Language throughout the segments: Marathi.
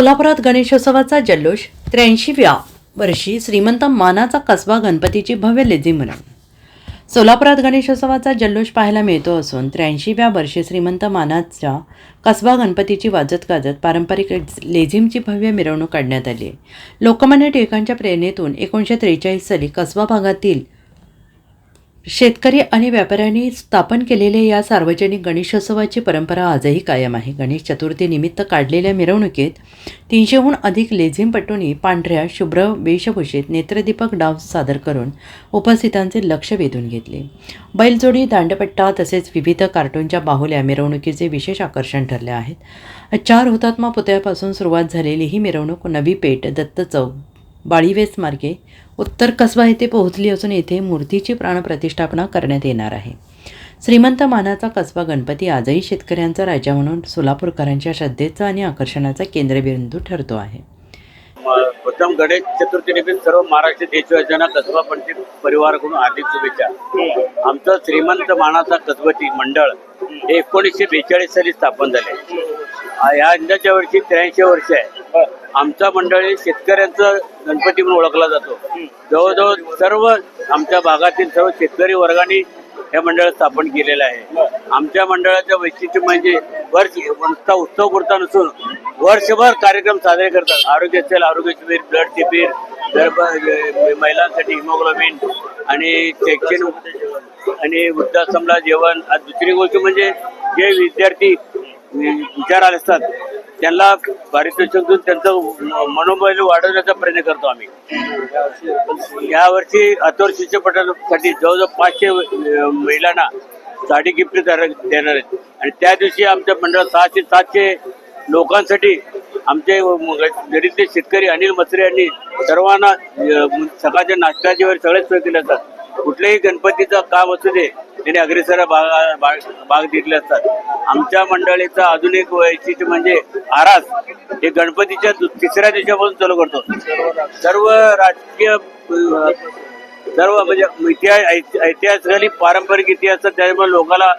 सोलापुरात गणेशोत्सवाचा जल्लोष त्र्याऐंशीव्या वर्षी श्रीमंत मानाचा कसबा गणपतीची भव्य लेझिम सोलापुरात गणेशोत्सवाचा जल्लोष पाहायला मिळतो असून त्र्याऐंशीव्या वर्षी श्रीमंत मानाच्या कसबा गणपतीची वाजत गाजत पारंपरिक लेझिमची भव्य मिरवणूक काढण्यात आली. आहे लोकमान्य टिळकांच्या प्रेरणेतून एकोणीसशे त्रेचाळीस साली कसबा भागातील शेतकरी आणि व्यापाऱ्यांनी स्थापन केलेल्या या सार्वजनिक गणेशोत्सवाची परंपरा आजही कायम आहे. गणेश चतुर्थीनिमित्त काढलेल्या मिरवणुकीत तीनशेहून अधिक लेझिमपटूंनी पांढऱ्या शुभ्र वेशभूषेत नेत्रदीपक डाव सादर करून उपस्थितांचे लक्ष वेधून घेतले. बैलजोडी दांडपट्टा तसेच विविध कार्टूनच्या बाहुल्या मिरवणुकीचे विशेष आकर्षण ठरले आहेत. चार हुतात्मा पुतळ्यापासून सुरुवात झालेली ही मिरवणूक नवी पेठ दत्त चौक बाळीवेस मार्गे उत्तर कसबा येथे पोहोचली असून येथे मूर्तीची प्राणप्रतिष्ठापना करण्यात येणार आहे. श्रीमंत मानाचा कसबा गणपती आजही शेतकऱ्यांचा राजा म्हणून सोलापूरकरांच्या श्रद्धेचा आणि आकर्षणाचा केंद्रबिंदू ठरतो आहे. प्रथम गणेश चतुर्थी निमित्त सर्व महाराष्ट्र देशवासियांना कसबा पंडित परिवाराकडून हार्दिक शुभेच्छा. आमचं श्रीमंत मानाचा कसबती मंडळ हे एकोणीसशे बेचाळीस साली स्थापन झाले. या यंदाच्या वर्षी त्र्याऐंशी वर्ष आहे. आमचा मंडळ शेतकऱ्यांचं गणपती म्हणून ओळखला जातो. जवळजवळ सर्व आमच्या भागातील सर्व शेतकरी वर्गाने हे मंडळ स्थापन केलेलं आहे. आमच्या मंडळाचं वैशिष्ट्य म्हणजे वर्ष नुसता उत्सव पुरता नसून वर्षभर कार्यक्रम साजरे करतात. आरोग्य सेल आरोग्य शिबिर ब्लड शिबिर महिलांसाठी हिमोग्लोबिन आणि शैक्षणिक आणि वृद्धाश्रमला जेवण. दुसरी गोष्ट म्हणजे जे विद्यार्थी विचार आले असतात त्यांना पारितोषिक देऊन त्यांचं मनोबल वाढवण्याचा प्रयत्न करतो आम्ही. यावर्षी अथोर चित्रपटासाठी जवळजवळ पाचशे महिलांना साडी गिफ्ट देणार आहेत. आणि त्या दिवशी आमच्या मंडळात सहाशे सातशे लोकांसाठी आमचे दरिद्र शेतकरी अनिल मत्रे यांनी सर्वांना सकाळच्या नाश्त्याच्या वेळी सगळेच सोय केले जातात. कुठल्याही गणपतीचं काम असू दे त्यांनी अग्रेसर भाग भाग- घेतले असतात. आमच्या मंडळीचं अजून एक वैशिष्ट्य म्हणजे आरास. हे गणपतीच्या तिसऱ्या दिवसापासून चालू करतो. सर्व राजकीय सर्व म्हणजे इतिहास ऐतिहासिक ऐतिहासिकली पारंपरिक इतिहास त्याच्यामुळे लोकांना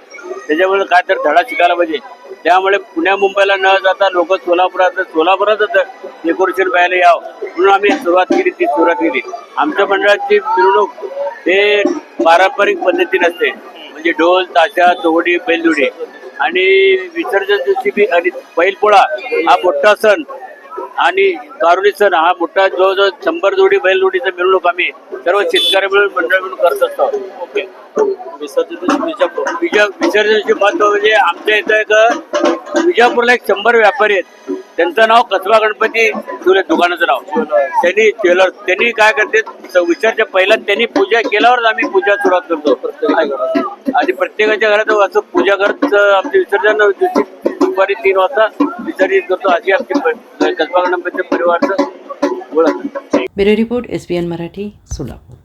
त्याच्यामुळे काय तर धडा शिकायला पाहिजे. त्यामुळे पुण्या मुंबईला न जाता लोक सोलापुरात सोलापुरातच डेकोरेशन पाहायला यावं. म्हणून आम्ही सुरुवात केली ती सुरुवात केली. आमच्या मंडळाची मिरवणूक हे पारंपरिक पद्धतीने असते. म्हणजे ढोल ताशा चोवडी बैलदुडी आणि विसर्जन दिवशी बी आणि बैलपोळा हा मोठा सण आणि कारुणी सण हा मोठा जवळजवळ शंभर जोडी बैलजोडीचा मिरवणूक आम्ही सर्व शेतकरी मिळून मंडळ मिळून करत असतो. ओके विसर्जन विसर्जनाचे महत्त्व म्हणजे आमच्या इथं एक विजापूरला एक शंभर व्यापारी आहेत. त्यांचं नाव कसबा गणपती शिवले दुकानाचं नाव. त्यांनी टेलर त्यांनी काय करते विसर्जन पहिला त्यांनी पूजा केल्यावरच आम्ही पूजा सुरुवात करतो. आणि प्रत्येकाच्या घरात असं पूजा करत आमचे विसर्जन दुपारी तीन वाजता विसर्जित करतो अशी आमची कसबा गणपती परिवारचं ओळख. Bureau report S B N Marathi Solapur.